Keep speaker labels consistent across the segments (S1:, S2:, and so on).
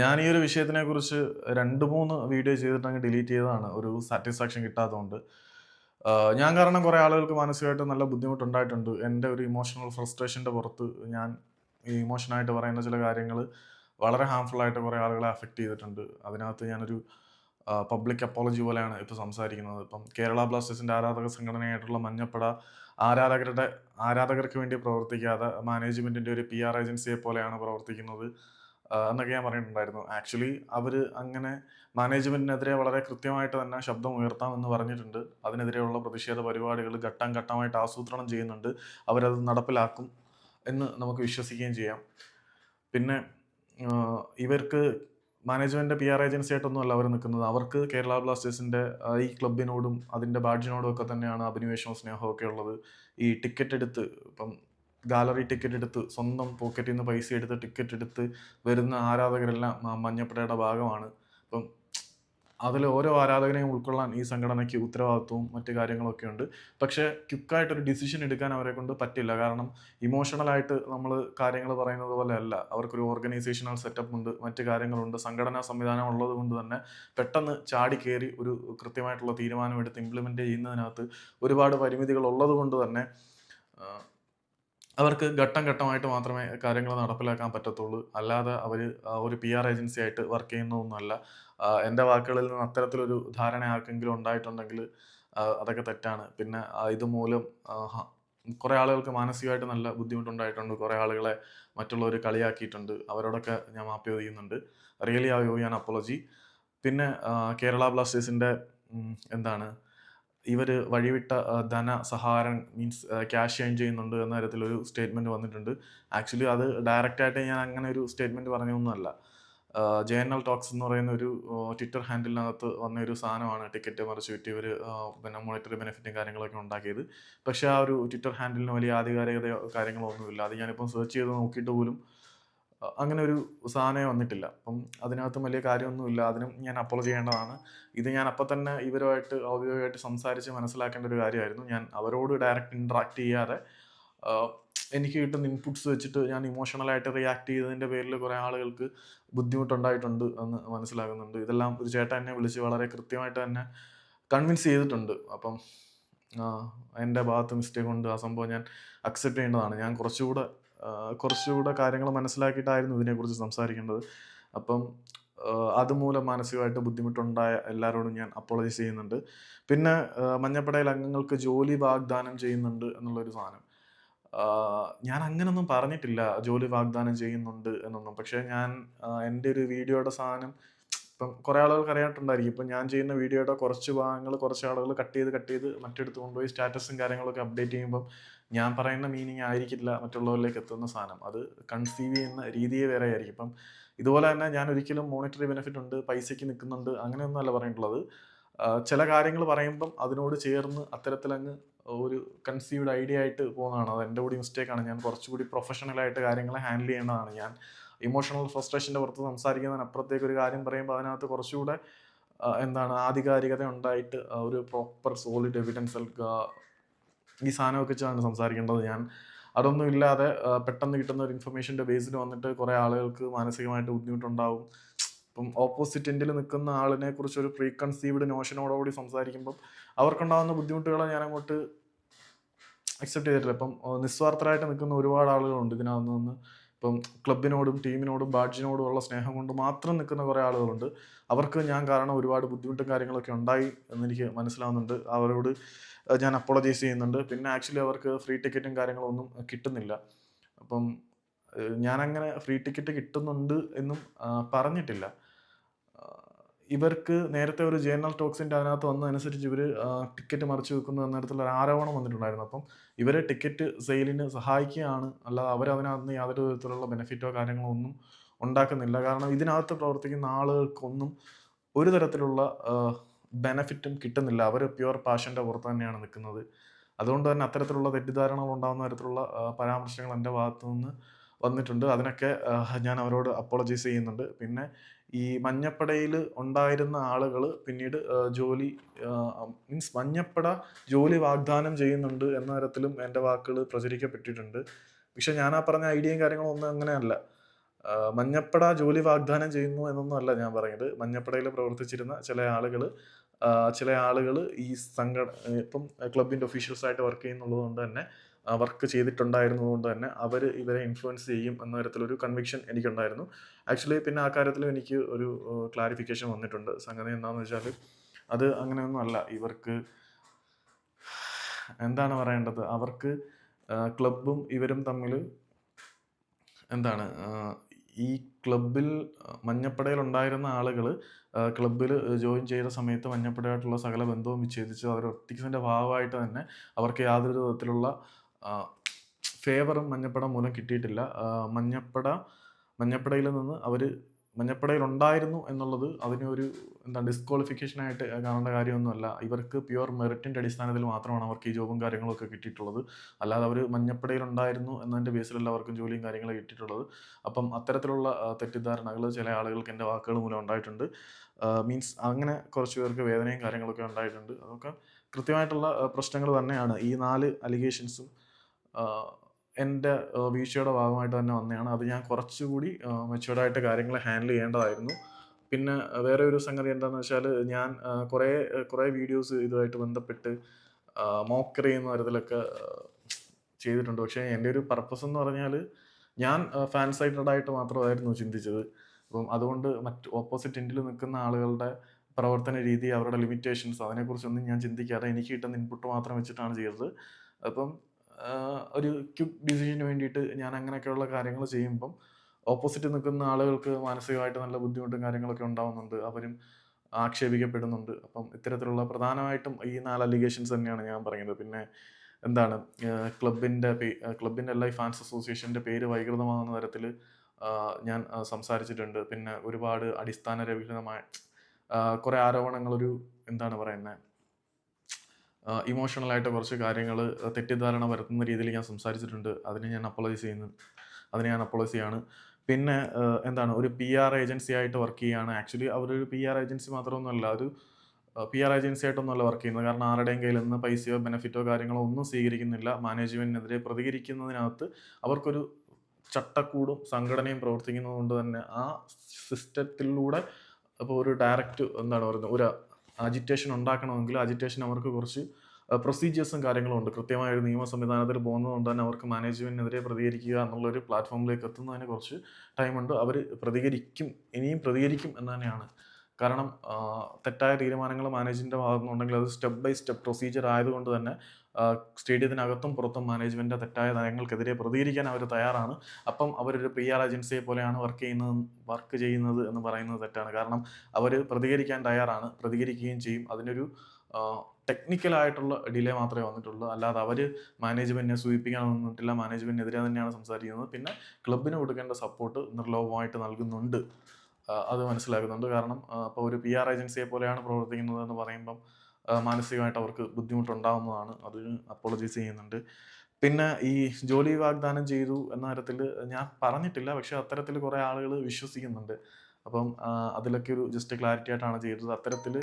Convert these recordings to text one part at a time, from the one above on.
S1: ഞാൻ ഈ ഒരു വിഷയത്തിനെ കുറിച്ച് രണ്ട് മൂന്ന് വീഡിയോ ചെയ്തിട്ട് അങ്ങ് ഡിലീറ്റ് ചെയ്തതാണ്. ഒരു സാറ്റിസ്ഫാക്ഷൻ കിട്ടാത്തതുകൊണ്ട്. ഞാൻ കാരണം കുറേ ആളുകൾക്ക് മാനസികമായിട്ട് നല്ല ബുദ്ധിമുട്ടുണ്ടായിട്ടുണ്ട്. എന്റെ ഒരു ഇമോഷണൽ ഫ്രസ്ട്രേഷന്റെ പുറത്ത് ഞാൻ ഈ ഇമോഷനായിട്ട് പറയുന്ന ചില കാര്യങ്ങൾ വളരെ ഹാംഫുൾ ആയിട്ട് കുറേ ആളുകളെ അഫക്റ്റ് ചെയ്തിട്ടുണ്ട്. അതിനകത്ത് ഞാനൊരു പബ്ലിക് അപ്പോളജി പോലെയാണ് ഇപ്പോൾ സംസാരിക്കുന്നത്. ഇപ്പം കേരള ബ്ലാസ്റ്റേഴ്സിന്റെ ആരാധക സംഘടനയായിട്ടുള്ള മഞ്ഞപ്പട ആരാധകരുടെ ആരാധകർക്ക് വേണ്ടി പ്രവർത്തിക്കാതെ മാനേജ്മെന്റിന്റെ ഒരു പി ആർ ഏജൻസിയെ പോലെയാണ് പ്രവർത്തിക്കുന്നത്. എന്നൊക്കെ ഞാൻ പറഞ്ഞിട്ടുണ്ടായിരുന്നു. ആക്ച്വലി അവർ അങ്ങനെ മാനേജ്മെന്റിനെതിരെ വളരെ കൃത്യമായിട്ട് തന്നെ ശബ്ദം ഉയർത്താം എന്ന് പറഞ്ഞിട്ടുണ്ട്. അതിനെതിരെയുള്ള പ്രതിഷേധ പരിപാടികൾ ഘട്ടം ഘട്ടമായിട്ട് ആസൂത്രണം ചെയ്യുന്നുണ്ട്. അവരത് നടപ്പിലാക്കും എന്ന് നമുക്ക് വിശ്വസിക്കുകയും ചെയ്യാം. പിന്നെ ഇവർക്ക് മാനേജ്മെന്റ് പി ആർ ഏജൻസി ആയിട്ടൊന്നും അല്ല അവർ നിൽക്കുന്നത്. അവർക്ക് കേരള ബ്ലാസ്റ്റേഴ്സിന്റെ ഈ ക്ലബിനോടും അതിന്റെ ബാഡ്ജിനോടും ഒക്കെ തന്നെയാണ് അഭിനിവേശവും സ്നേഹവും ഒക്കെ ഉള്ളത്. ഈ ടിക്കറ്റ് എടുത്ത് ഇപ്പം ഗാലറി ടിക്കറ്റ് എടുത്ത് സ്വന്തം പോക്കറ്റിൽ നിന്ന് പൈസ എടുത്ത് ടിക്കറ്റ് എടുത്ത് വരുന്ന ആരാധകരെല്ലാം മഞ്ഞപ്പടയുടെ ഭാഗമാണ്. അപ്പം അതിൽ ഓരോ ആരാധകനെയും ഉൾക്കൊള്ളാൻ ഈ സംഘടനയ്ക്ക് ഉത്തരവാദിത്വവും മറ്റു കാര്യങ്ങളൊക്കെ ഉണ്ട്. പക്ഷേ ക്യുക്കായിട്ടൊരു ഡിസിഷൻ എടുക്കാൻ അവരെ കൊണ്ട് പറ്റില്ല. കാരണം ഇമോഷണലായിട്ട് നമ്മൾ കാര്യങ്ങൾ പറയുന്നത് പോലെ അല്ല. അവർക്കൊരു ഓർഗനൈസേഷണൽ സെറ്റപ്പ് ഉണ്ട് മറ്റു കാര്യങ്ങളുണ്ട്. സംഘടനാ സംവിധാനം ഉള്ളത് കൊണ്ട് തന്നെ പെട്ടെന്ന് ചാടി കയറി ഒരു കൃത്യമായിട്ടുള്ള തീരുമാനമെടുത്ത് ഇംപ്ലിമെന്റ് ചെയ്യുന്നതിനകത്ത് ഒരുപാട് പരിമിതികൾ ഉള്ളത് കൊണ്ട് തന്നെ അവർക്ക് ഘട്ടം ഘട്ടമായിട്ട് മാത്രമേ കാര്യങ്ങൾ നടപ്പിലാക്കാൻ പറ്റത്തുള്ളൂ. അല്ലാതെ അവർ ഒരു പി ആർ ഏജൻസി ആയിട്ട് വർക്ക് ചെയ്യുന്നതൊന്നുമല്ല. എന്റെ വാക്കുകളിൽ നിന്ന് അത്തരത്തിലൊരു ധാരണ ആർക്കെങ്കിലും ഉണ്ടായിട്ടുണ്ടെങ്കിൽ അതൊക്കെ തെറ്റാണ്. പിന്നെ ഇതുമൂലം കുറേ ആളുകൾക്ക് മാനസികമായിട്ട് നല്ല ബുദ്ധിമുട്ടുണ്ടായിട്ടുണ്ട്. കുറേ ആളുകളെ മറ്റുള്ളവർ കളിയാക്കിയിട്ടുണ്ട്. അവരോടൊക്കെ ഞാൻ മാപ്പ് ചോദിക്കുന്നുണ്ട് റിയലി ആ യോ ഞാൻ അപ്പോളജി പിന്നെ കേരള ബ്ലാസ്റ്റേഴ്സിന്റെ എന്താണ് ഇവർ വഴിവിട്ട ധനസഹാരം ധന സഹാരം മീൻസ് ക്യാഷ് ഏൺ ചെയ്യുന്നുണ്ട് എന്ന തരത്തിലൊരു സ്റ്റേറ്റ്മെന്റ് വന്നിട്ടുണ്ട്. ആക്ച്വലി അത് ഡയറക്റ്റായിട്ട് ഞാൻ അങ്ങനെ ഒരു സ്റ്റേറ്റ്മെന്റ് പറഞ്ഞൊന്നുമല്ല ജെ എൻ എൽ ടോക്സ് എന്ന് പറയുന്ന ഒരു ട്വിറ്റർ ഹാൻഡിലിനകത്ത് വന്ന ഒരു സാധനമാണ് ടിക്കറ്റ് മറിച്ച് വിറ്റ് ഇവർ പിന്നെ മോണിറ്ററി ബെനിഫിറ്റും കാര്യങ്ങളൊക്കെ ഉണ്ടാക്കിയത്. പക്ഷേ ആ ഒരു ട്വിറ്റർ ഹാൻഡിലിന് വലിയ ആധികാരികതയോ കാര്യങ്ങളോ ഒന്നുമില്ല. അത് ഞാനിപ്പം സെർച്ച് ചെയ്ത് നോക്കിയിട്ട് പോലും അങ്ങനെ ഒരു സാധനമേ വന്നിട്ടില്ല. അപ്പം അതിനകത്ത് വലിയ കാര്യമൊന്നുമില്ല. അതിനും ഞാൻ അപ്പോൾ ചെയ്യേണ്ടതാണ്. ഇത് ഞാൻ അപ്പം തന്നെ ഇവരുമായിട്ട് ഔദ്യോഗികമായിട്ട് സംസാരിച്ച് മനസ്സിലാക്കേണ്ട ഒരു കാര്യമായിരുന്നു. ഞാൻ അവരോട് ഡയറക്റ്റ് ഇൻട്രാക്ട് ചെയ്യാതെ എനിക്ക് കിട്ടുന്ന ഇൻപുട്സ് വെച്ചിട്ട് ഞാൻ ഇമോഷണലായിട്ട് റിയാക്ട് ചെയ്തതിന്റെ പേരിൽ കുറേ ആളുകൾക്ക് ബുദ്ധിമുട്ടുണ്ടായിട്ടുണ്ട് എന്ന് മനസ്സിലാകുന്നുണ്ട്. ഇതെല്ലാം ഒരു ചേട്ടൻ എന്നെ വിളിച്ച് വളരെ കൃത്യമായിട്ട് തന്നെ കൺവിൻസ് ചെയ്തിട്ടുണ്ട്. അപ്പം എന്റെ ഭാഗത്ത് മിസ്റ്റേക്ക് ഉണ്ട്. ആ സംഭവം ഞാൻ അക്സെപ്റ്റ് ചെയ്യേണ്ടതാണ്. ഞാൻ കുറച്ചുകൂടെ കുറച്ചുകൂടെ കാര്യങ്ങൾ മനസ്സിലാക്കിയിട്ടായിരുന്നു ഇതിനെക്കുറിച്ച് സംസാരിക്കേണ്ടത്. അപ്പം അതുമൂലം മാനസികമായിട്ട് ബുദ്ധിമുട്ടുണ്ടായ എല്ലാവരോടും ഞാൻ അപ്പോളജൈസ് ചെയ്യുന്നുണ്ട്. പിന്നെ മഞ്ഞപ്പടയിൽ അംഗങ്ങൾക്ക് ജോലി വാഗ്ദാനം ചെയ്യുന്നുണ്ട് എന്നുള്ളൊരു സാധനം. ഞാൻ അങ്ങനൊന്നും പറഞ്ഞിട്ടില്ല ജോലി വാഗ്ദാനം ചെയ്യുന്നുണ്ട് എന്നൊന്നും. പക്ഷേ ഞാൻ എന്റെ ഒരു വീഡിയോയുടെ സാധനം ഇപ്പം കുറേ ആളുകൾക്ക് അറിയാട്ടുണ്ടായിരിക്കും ഇപ്പം ഞാൻ ചെയ്യുന്ന വീഡിയോയുടെ കുറച്ച് ഭാഗങ്ങൾ കുറച്ച് ആളുകൾ കട്ട് ചെയ്ത് കട്ട് ചെയ്ത് മറ്റെടുത്ത് കൊണ്ടുപോയി സ്റ്റാറ്റസും കാര്യങ്ങളൊക്കെ അപ്ഡേറ്റ് ചെയ്യുമ്പം ഞാൻ പറയുന്ന മീനിങ് ആയിരിക്കില്ല മറ്റുള്ളവരിലേക്ക് എത്തുന്ന സാധനം. അത് കൺസീവ് ചെയ്യുന്ന രീതിയെ വേറെ ആയിരിക്കും. ഇപ്പം ഇതുപോലെ തന്നെ ഞാൻ ഒരിക്കലും മോണിറ്ററി ബെനിഫിറ്റ് ഉണ്ട് പൈസയ്ക്ക് നിൽക്കുന്നുണ്ട് അങ്ങനെയൊന്നുമല്ല പറഞ്ഞിട്ടുള്ളത്. ചില കാര്യങ്ങൾ പറയുമ്പം അതിനോട് ചേർന്ന് അത്തരത്തിലങ്ങ് ഒരു കൺസീവ്ഡ് ഐഡിയ ആയിട്ട് പോകുന്നതാണ്. അത് എന്റെ കൂടി മിസ്റ്റേക്കാണ് ഞാൻ കുറച്ചുകൂടി പ്രൊഫഷണലായിട്ട് കാര്യങ്ങളെ ഹാൻഡിൽ ചെയ്യേണ്ടതാണ് ഞാൻ. ഇമോഷണൽ ഫ്രസ്ട്രേഷന്റെ പുറത്ത് സംസാരിക്കുന്നതിനപ്പുറത്തേക്ക് ഒരു കാര്യം പറയുമ്പോൾ അതിനകത്ത് കുറച്ചുകൂടെ എന്താണ് ആധികാരികത ഉണ്ടായിട്ട് ഒരു പ്രോപ്പർ സോളിഡ് എവിഡൻസ് ഈ സാധനമൊക്കെ വെച്ചാണ് സംസാരിക്കേണ്ടത് ഞാൻ. അതൊന്നും ഇല്ലാതെ പെട്ടെന്ന് കിട്ടുന്ന ഒരു ഇൻഫർമേഷന്റെ ബേസിൽ വന്നിട്ട് കുറേ ആളുകൾക്ക് മാനസികമായിട്ട് ബുദ്ധിമുട്ടുണ്ടാവും. ഇപ്പം ഓപ്പോസിറ്റ് എൻഡിൽ നിൽക്കുന്ന ആളിനെ കുറിച്ച് ഒരു പ്രീ കൺസീവ്ഡ് നോഷനോടുകൂടി സംസാരിക്കുമ്പം അവർക്കുണ്ടാകുന്ന ബുദ്ധിമുട്ടുകളെ ഞാൻ അങ്ങോട്ട് അക്സെപ്റ്റ് ചെയ്തിട്ടില്ല. ഇപ്പം നിസ്വാർത്ഥരായിട്ട് നിൽക്കുന്ന ഒരുപാട് ആളുകളുണ്ട് ഇതിനകത്ത് നിന്ന്. ഇപ്പം ക്ലബിനോടും ടീമിനോടും ബാഡ്ജിനോടും ഉള്ള സ്നേഹം കൊണ്ട് മാത്രം നിൽക്കുന്ന കുറേ ആളുകളുണ്ട്. അവർക്ക് ഞാൻ കാരണം ഒരുപാട് ബുദ്ധിമുട്ടും കാര്യങ്ങളൊക്കെ ഉണ്ടായി എന്നെനിക്ക് മനസ്സിലാവുന്നുണ്ട്. അവരോട് ഞാൻ അപ്പോളജൈസ് ചെയ്യുന്നുണ്ട്. പിന്നെ ആക്ച്വലി അവർക്ക് ഫ്രീ ടിക്കറ്റും കാര്യങ്ങളൊന്നും കിട്ടുന്നില്ല. അപ്പം ഞാനങ്ങനെ ഫ്രീ ടിക്കറ്റ് കിട്ടുന്നുണ്ട് എന്നും പറഞ്ഞിട്ടില്ല. ഇവർക്ക് നേരത്തെ ഒരു ജേർണൽ ടോക്സിന്റെ അതിനകത്ത് വന്നതനുസരിച്ച് ഇവർ ടിക്കറ്റ് മറിച്ച് വെക്കുന്നു തരത്തിലുള്ള ഒരു ആരോപണം വന്നിട്ടുണ്ടായിരുന്നു. അപ്പം ഇവരെ ടിക്കറ്റ് സെയിലിന് സഹായിക്കുകയാണ്. അല്ലാതെ അവരതിനകത്ത് യാതൊരു വിധത്തിലുള്ള ബെനിഫിറ്റോ കാര്യങ്ങളോ ഒന്നും ഉണ്ടാക്കുന്നില്ല. കാരണം ഇതിനകത്ത് പ്രവർത്തിക്കുന്ന ആളുകൾക്കൊന്നും ഒരു തരത്തിലുള്ള ബെനഫിറ്റും കിട്ടുന്നില്ല. അവർ പ്യുവർ പാഷന്റെ പുറത്ത് തന്നെയാണ് നിൽക്കുന്നത്. അതുകൊണ്ട് തന്നെ അത്തരത്തിലുള്ള തെറ്റിദ്ധാരണകൾ ഉണ്ടാകുന്ന തരത്തിലുള്ള പരാമർശങ്ങൾ എന്റെ ഭാഗത്തു നിന്ന് വന്നിട്ടുണ്ട്. അതിനൊക്കെ ഞാൻ അവരോട് അപ്പോളജൈസ് ചെയ്യുന്നുണ്ട്. പിന്നെ ഈ മഞ്ഞപ്പടയിൽ ഉണ്ടായിരുന്ന ആളുകൾ പിന്നീട് ജോലി മീൻസ് മഞ്ഞപ്പട ജോലി വാഗ്ദാനം ചെയ്യുന്നുണ്ട് എന്ന തരത്തിലും എന്റെ വാക്കുകൾ പ്രചരിക്കപ്പെട്ടിട്ടുണ്ട്. പക്ഷെ ഞാൻ ആ പറഞ്ഞ ഐഡിയയും കാര്യങ്ങളും ഒന്നും അങ്ങനെയല്ല. മഞ്ഞപ്പട ജോലി വാഗ്ദാനം ചെയ്യുന്നു എന്നൊന്നും അല്ല ഞാൻ പറഞ്ഞത് മഞ്ഞപ്പടയിൽ പ്രവർത്തിച്ചിരുന്ന ചില ആളുകൾ ചില ആളുകൾ ഈ സംഘടന ഇപ്പം ക്ലബിന്റെ ഒഫീഷ്യൽസ് ആയിട്ട് വർക്ക് ചെയ്യുന്നുള്ളത് കൊണ്ട് തന്നെ വർക്ക് ചെയ്തിട്ടുണ്ടായിരുന്നതുകൊണ്ട് തന്നെ അവർ ഇവരെ ഇൻഫ്ലുവൻസ് ചെയ്യും എന്ന തരത്തിലൊരു കൺവിക്ഷൻ എനിക്കുണ്ടായിരുന്നു. ആക്ച്വലി പിന്നെ ആ കാര്യത്തിലും എനിക്ക് ഒരു ക്ലാരിഫിക്കേഷൻ വന്നിട്ടുണ്ട്. സംഗതി എന്താണെന്ന് വെച്ചാൽ അത് അങ്ങനെയൊന്നും അല്ല. ഇവർക്ക് എന്താണ് പറയേണ്ടത്? അവർക്ക് ക്ലബും ഇവരും തമ്മിൽ എന്താണ് ഈ ക്ലബിൽ മഞ്ഞപ്പടയിൽ ഉണ്ടായിരുന്ന ആളുകൾ ക്ലബിൽ ജോയിൻ ചെയ്ത സമയത്ത് മഞ്ഞപ്പടയായിട്ടുള്ള സകല ബന്ധവും വിച്ഛേദിച്ച് അവർ ഒപ്റ്റിക്സിന്റെ ഭാഗമായിട്ട് തന്നെ അവർക്ക് യാതൊരു വിധത്തിലുള്ള ഫേവറും മഞ്ഞപ്പട മൂലം കിട്ടിയിട്ടില്ല. മഞ്ഞപ്പട മഞ്ഞപ്പടയിൽ നിന്ന് അവർ മഞ്ഞപ്പടയിൽ ഉണ്ടായിരുന്നു എന്നുള്ളത് അതിന് ഒരു എന്താ ഡിസ്ക്വാളിഫിക്കേഷനായിട്ട് കാണേണ്ട കാര്യമൊന്നുമല്ല. ഇവർക്ക് പ്യുവർ മെറിറ്റിന്റെ അടിസ്ഥാനത്തിൽ മാത്രമാണ് അവർക്ക് ഈ ജോബും കാര്യങ്ങളൊക്കെ കിട്ടിയിട്ടുള്ളത്. അല്ലാതെ അവർ മഞ്ഞപ്പടയിൽ ഉണ്ടായിരുന്നു എന്നതിന്റെ ബേസിലല്ല അവർക്കും ജോലിയും കാര്യങ്ങളും കിട്ടിയിട്ടുള്ളത്. അപ്പം അത്തരത്തിലുള്ള തെറ്റിദ്ധാരണകൾ ചില ആളുകൾക്ക് എന്റെ വാക്കുകൾ മൂലം ഉണ്ടായിട്ടുണ്ട്. മീൻസ് അങ്ങനെ കുറച്ച് പേർക്ക് വേദനയും കാര്യങ്ങളൊക്കെ ഉണ്ടായിട്ടുണ്ട്. അതൊക്കെ കൃത്യമായിട്ടുള്ള പ്രശ്നങ്ങൾ തന്നെയാണ്. ഈ നാല് അലിഗേഷൻസും എന്റെ വീഴ്ചയുടെ ഭാഗമായിട്ട് തന്നെ വന്നതാണ്. അത് ഞാൻ കുറച്ചുകൂടി മെച്ചുവേർഡായിട്ട് കാര്യങ്ങൾ ഹാൻഡിൽ ചെയ്യേണ്ടതായിരുന്നു. പിന്നെ വേറെ ഒരു സംഗതി എന്താണെന്ന് വെച്ചാൽ ഞാൻ കുറേ കുറേ വീഡിയോസ് ഇതുമായിട്ട് ബന്ധപ്പെട്ട് മോക്കർ ചെയ്യുന്ന തരത്തിലൊക്കെ ചെയ്തിട്ടുണ്ട്. പക്ഷേ എന്റെ ഒരു പർപ്പസ് എന്ന് പറഞ്ഞാൽ ഞാൻ ഫാൻ ആയിട്ട് മാത്രമായിരുന്നു ചിന്തിച്ചത്. അപ്പം അതുകൊണ്ട് മറ്റ് ഓപ്പോസിറ്റ് എൻഡിൽ നിൽക്കുന്ന ആളുകളുടെ പ്രവർത്തന രീതി അവരുടെ ലിമിറ്റേഷൻസ് അതിനെക്കുറിച്ചൊന്നും ഞാൻ ചിന്തിക്കാതെ എനിക്ക് കിട്ടുന്ന ഇൻപുട്ട് മാത്രം വെച്ചിട്ടാണ് ചെയ്തത്. അപ്പം ഒരു ക്വിക്ക് ഡിസിഷന് വേണ്ടിയിട്ട് ഞാൻ അങ്ങനെയൊക്കെയുള്ള കാര്യങ്ങൾ ചെയ്യുമ്പം ഓപ്പോസിറ്റ് നിൽക്കുന്ന ആളുകൾക്ക് മാനസികമായിട്ട് നല്ല ബുദ്ധിമുട്ടും കാര്യങ്ങളൊക്കെ ഉണ്ടാവുന്നുണ്ട്. അവരും ആക്ഷേപിക്കപ്പെടുന്നുണ്ട്. അപ്പം ഇത്തരത്തിലുള്ള പ്രധാനമായിട്ടും ഈ നാല് അലിഗേഷൻസ് തന്നെയാണ് ഞാൻ പറയുന്നത്. പിന്നെ എന്താണ് ക്ലബിന്റെ ക്ലബിന്റെ എല്ലാ ഫാൻസ് അസോസിയേഷന്റെ പേര് വൈകൃതമാകുന്ന തരത്തിൽ ഞാൻ സംസാരിച്ചിട്ടുണ്ട്. പിന്നെ ഒരുപാട് അടിസ്ഥാനരഹിതമായ കുറേ ആരോപണങ്ങളൊരു എന്താണ് പറയുന്നത് ഇമോഷണലായിട്ട് കുറച്ച് കാര്യങ്ങൾ തെറ്റിദ്ധാരണ വരുത്തുന്ന രീതിയിൽ ഞാൻ സംസാരിച്ചിട്ടുണ്ട്. അതിന് ഞാൻ അപ്പോളൈസ് ചെയ്യുന്നു. അതിന് ഞാൻ അപ്പോളൈസ് ചെയ്യാണ്. പിന്നെ എന്താണ് ഒരു പി ആർ ഏജൻസി ആയിട്ട് വർക്ക് ചെയ്യുകയാണ്. ആക്ച്വലി അവരൊരു പി ആർ ഏജൻസി മാത്രമൊന്നുമല്ല ഒരു പി ആർ ഏജൻസി ആയിട്ടൊന്നുമല്ല വർക്ക് ചെയ്യുന്നത്. കാരണം ആരുടെയും കയ്യിൽ നിന്ന് പൈസയോ ബെനിഫിറ്റോ കാര്യങ്ങളോ ഒന്നും സ്വീകരിക്കുന്നില്ല. മാനേജ്മെന്റിനെതിരെ പ്രതികരിക്കുന്നതിനകത്ത് അവർക്കൊരു ചട്ടക്കൂടും സംഘടനയും പ്രവർത്തിക്കുന്നതുകൊണ്ട് തന്നെ ആ സിസ്റ്റത്തിലൂടെ അപ്പോൾ ഒരു ഡയറക്റ്റ് എന്താണ് പറയുന്നത് ഒരു അജിറ്റേഷൻ ഉണ്ടാക്കണമെങ്കിൽ അജിറ്റേഷൻ അവർക്ക് കുറച്ച് പ്രൊസീജിയേഴ്സും കാര്യങ്ങളും ഉണ്ട്. കൃത്യമായ ഒരു നിയമ സംവിധാനത്തിൽ പോകുന്നതുകൊണ്ട് തന്നെ അവർക്ക് മാനേജ്മെന്റിനെതിരെ പ്രതികരിക്കുക എന്നുള്ളൊരു പ്ലാറ്റ്ഫോമിലേക്ക് എത്തുന്നതിന് കുറച്ച് ടൈമുണ്ട് അവർ പ്രതികരിക്കും ഇനിയും പ്രതികരിക്കും എന്ന് തന്നെയാണ് കാരണം തെറ്റായ തീരുമാനങ്ങൾ മാനേജ്മെന്റ് ഭാഗത്തുനിന്നുണ്ടെങ്കിൽ അത് സ്റ്റെപ്പ് ബൈ സ്റ്റെപ്പ് പ്രൊസീജിയർ ആയതുകൊണ്ട് തന്നെ സ്റ്റേഡിയത്തിനകത്തും പുറത്തും മാനേജ്മെന്റ് തെറ്റായ നയങ്ങൾക്കെതിരെ പ്രതികരിക്കാൻ അവർ തയ്യാറാണ്. അപ്പം അവരൊരു പി ആർ ഏജൻസിയെ പോലെയാണ് വർക്ക് ചെയ്യുന്നത് വർക്ക് ചെയ്യുന്നത് എന്ന് പറയുന്നത് തെറ്റാണ്. കാരണം അവർ പ്രതികരിക്കാൻ തയ്യാറാണ് പ്രതികരിക്കുകയും ചെയ്യും. അതിനൊരു ടെക്നിക്കലായിട്ടുള്ള ഡിലേ മാത്രമേ വന്നിട്ടുള്ളൂ. അല്ലാതെ അവർ മാനേജ്മെന്റിനെ സൂചിപ്പിക്കാൻ വന്നിട്ടില്ല. മാനേജ്മെന്റിനെതിരെ തന്നെയാണ് സംസാരിക്കുന്നത്. പിന്നെ ക്ലബിന് കൊടുക്കേണ്ട സപ്പോർട്ട് നിർലോഭമായിട്ട് നൽകുന്നുണ്ട്. അത് മനസ്സിലാക്കുന്നുണ്ട്. കാരണം ഇപ്പോൾ ഒരു പി ആർ ഏജൻസിയെ പോലെയാണ് പ്രവർത്തിക്കുന്നത് എന്ന് പറയുമ്പം മാനസികമായിട്ട് അവർക്ക് ബുദ്ധിമുട്ടുണ്ടാവുന്നതാണ്. അതിന് അപ്പോളജൈസ് ചെയ്യുന്നുണ്ട്. പിന്നെ ഈ ജോലി വാഗ്ദാനം ചെയ്തു എന്ന തരത്തിൽ ഞാൻ പറഞ്ഞിട്ടില്ല. പക്ഷെ അത്തരത്തിൽ കുറേ ആളുകൾ വിശ്വസിക്കുന്നുണ്ട്. അപ്പം അതിലൊക്കെ ഒരു ജസ്റ്റ് ക്ലാരിറ്റി ആയിട്ടാണ് ചെയ്തത്. അത്തരത്തിൽ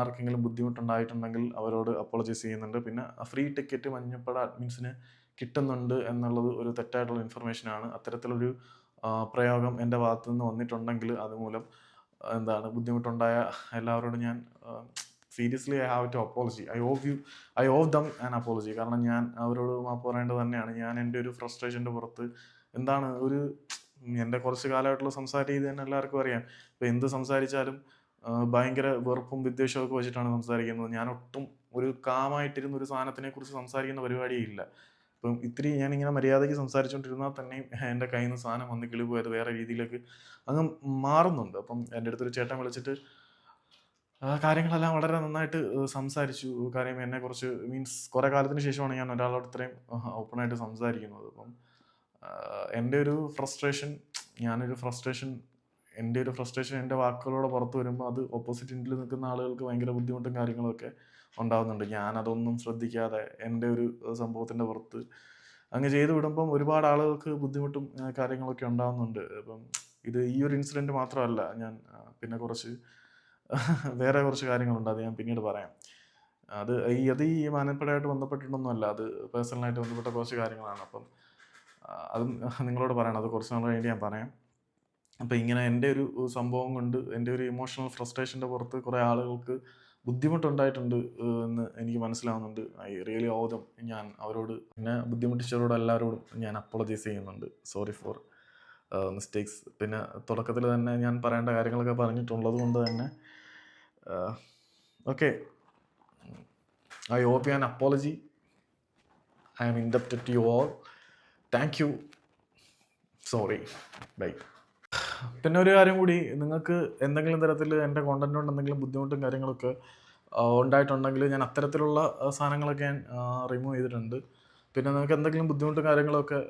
S1: ആർക്കെങ്കിലും ബുദ്ധിമുട്ടുണ്ടായിട്ടുണ്ടെങ്കിൽ അവരോട് അപ്പോളജൈസ് ചെയ്യുന്നുണ്ട്. പിന്നെ ഫ്രീ ടിക്കറ്റ് മഞ്ഞപ്പട അഡ്മിൻസിന് കിട്ടുന്നുണ്ട് എന്നുള്ളത് ഒരു തെറ്റായിട്ടുള്ള ഇൻഫർമേഷനാണ് അത്തരത്തിലൊരു പ്രയോഗം എന്റെ ഭാഗത്തു നിന്ന് വന്നിട്ടുണ്ടെങ്കിൽ അതുമൂലം എന്താണ് ബുദ്ധിമുട്ടുണ്ടായ എല്ലാവരോടും ഞാൻ seriously I have to apology I owe you I owe them an apology കാരണം ഞാൻ അവരോട് മാപ്പ് പറയേണ്ടത് തന്നെയാണ്. ഞാൻ എന്റെ ഒരു ഫ്രസ്ട്രേഷന്റെ പുറത്ത് എന്താണ് ഒരു എന്റെ കുറച്ച് കാലമായിട്ടുള്ള സംസാര രീതി തന്നെ എല്ലാവർക്കും അറിയാം. ഇപ്പോൾ എന്ത് സംസാരിച്ചാലും ഭയങ്കര വെറുപ്പും വിദ്വേഷവും ഒക്കെ വെച്ചിട്ടാണ് സംസാരിക്കുന്നത്. ഞാൻ ഒട്ടും ഒരു കാമായിട്ടിരുന്ന ഒരു സാധനത്തിനെ കുറിച്ച് സംസാരിക്കുന്ന പരിപാടിയേ ഇല്ല ഇപ്പം ഇത്തിരി ഞാനിങ്ങനെ മര്യാദയ്ക്ക് സംസാരിച്ചുകൊണ്ടിരുന്നാൽ തന്നെയും എന്റെ കയ്യിൽ നിന്ന് സാധനം വന്ന് കിളി പോയത് വേറെ രീതിയിലേക്ക് അങ്ങ് മാറുന്നുണ്ട്. അപ്പം എന്റെ അടുത്തൊരു ചേട്ടൻ വിളിച്ചിട്ട് കാര്യങ്ങളെല്ലാം വളരെ നന്നായിട്ട് സംസാരിച്ചു. കാര്യം എന്നെ കുറച്ച് മീൻസ് കുറേ കാലത്തിന് ശേഷമാണ് ഞാൻ ഒരാളോട് ഇത്രയും ഓപ്പണായിട്ട് സംസാരിക്കുന്നത്. അപ്പം എന്റെ ഒരു ഫ്രസ്ട്രേഷൻ ഞാനൊരു ഫ്രസ്ട്രേഷൻ എന്റെ ഒരു ഫ്രസ്ട്രേഷൻ എന്റെ വാക്കുകളോടെ പുറത്ത് വരുമ്പോൾ അത് ഓപ്പോസിറ്റ് ഇൻഡിൽ നിൽക്കുന്ന ആളുകൾക്ക് ഭയങ്കര ബുദ്ധിമുട്ടും കാര്യങ്ങളൊക്കെ ഉണ്ടാകുന്നുണ്ട് ഞാൻ അതൊന്നും ശ്രദ്ധിക്കാതെ എന്റെ ഒരു സംഭവത്തിന്റെ പുറത്ത് അങ്ങ് ചെയ്തു വിടുമ്പം ഒരുപാട് ആളുകൾക്ക് ബുദ്ധിമുട്ടും കാര്യങ്ങളൊക്കെ ഉണ്ടാകുന്നുണ്ട് അപ്പം ഇത് ഈ ഒരു ഇൻസിഡന്റ് മാത്രമല്ല ഞാൻ പിന്നെ കുറച്ച് വേറെ കുറച്ച് കാര്യങ്ങളുണ്ട് അത് ഞാൻ പിന്നീട് പറയാം. അത് ഈ അത് ഈ മാനപ്പടയായിട്ട് ബന്ധപ്പെട്ടിട്ടൊന്നുമല്ല അത് പേഴ്സണലായിട്ട് ബന്ധപ്പെട്ട കുറച്ച് കാര്യങ്ങളാണ്. അപ്പം അതും നിങ്ങളോട് പറയണം അത് കുറച്ച് നാൾ കഴിഞ്ഞ് ഞാൻ പറയാം. അപ്പോൾ ഇങ്ങനെ എന്റെ ഒരു സംഭവം കൊണ്ട് എന്റെ ഒരു ഇമോഷണൽ ഫ്രസ്ട്രേഷന്റെ പുറത്ത് കുറേ ആളുകൾക്ക് ബുദ്ധിമുട്ടുണ്ടായിട്ടുണ്ട് എന്ന് എനിക്ക് മനസ്സിലാവുന്നുണ്ട്. ഐ റിയലി ഓതം ഞാൻ അവരോട് എന്നെ ബുദ്ധിമുട്ടിച്ചവരോട് എല്ലാവരോടും ഞാൻ അപ്പോളജൈസ് ചെയ്യുന്നുണ്ട്. സോറി ഫോർ മിസ്റ്റേക്സ് പിന്നെ തുടക്കത്തിൽ തന്നെ ഞാൻ പറയേണ്ട കാര്യങ്ങളൊക്കെ പറഞ്ഞിട്ടുള്ളത് കൊണ്ട് തന്നെ ഓക്കെ ഐ ഹോപ്പ് ഞാൻ apology I am indebted to you all thank you sorry bye പിന്നെ ഒരു കാര്യം കൂടി നിങ്ങൾക്ക് എന്തെങ്കിലും തരത്തിൽ എന്റെ കോണ്ടന്റ് കൊണ്ട് എന്തെങ്കിലും ബുദ്ധിമുട്ടും കാര്യങ്ങളൊക്കെ ഉണ്ടായിട്ടുണ്ടെങ്കിൽ ഞാൻ അത്തരത്തിലുള്ള സാധനങ്ങളൊക്കെ ഞാൻ റിമൂവ് ചെയ്തിട്ടുണ്ട്. പിന്നെ നിങ്ങൾക്ക് എന്തെങ്കിലും ബുദ്ധിമുട്ടും കാര്യങ്ങളൊക്കെ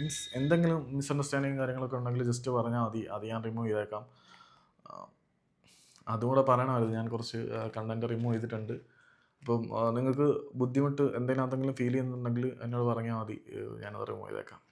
S1: മീൻസ് എന്തെങ്കിലും മിസ്അണ്ടർസ്റ്റാൻഡിങ് കാര്യങ്ങളൊക്കെ ഉണ്ടെങ്കിൽ ജസ്റ്റ് പറഞ്ഞാൽ മതി. അത് ഞാൻ റിമൂവ് ചെയ്തേക്കാം. ആ, അതും കൂടെ പറയണമായിരുന്നു. ഞാൻ കുറച്ച് കണ്ടന്റ് റിമൂവ് ചെയ്തിട്ടുണ്ട്. അപ്പം നിങ്ങൾക്ക് ബുദ്ധിമുട്ട് എന്തെങ്കിലും എന്തെങ്കിലും ഫീൽ ചെയ്യുന്നുണ്ടെങ്കിൽ എന്നോട് പറഞ്ഞാൽ മതി. ഞാനത് റിമൂവ് ചെയ്തേക്കാം.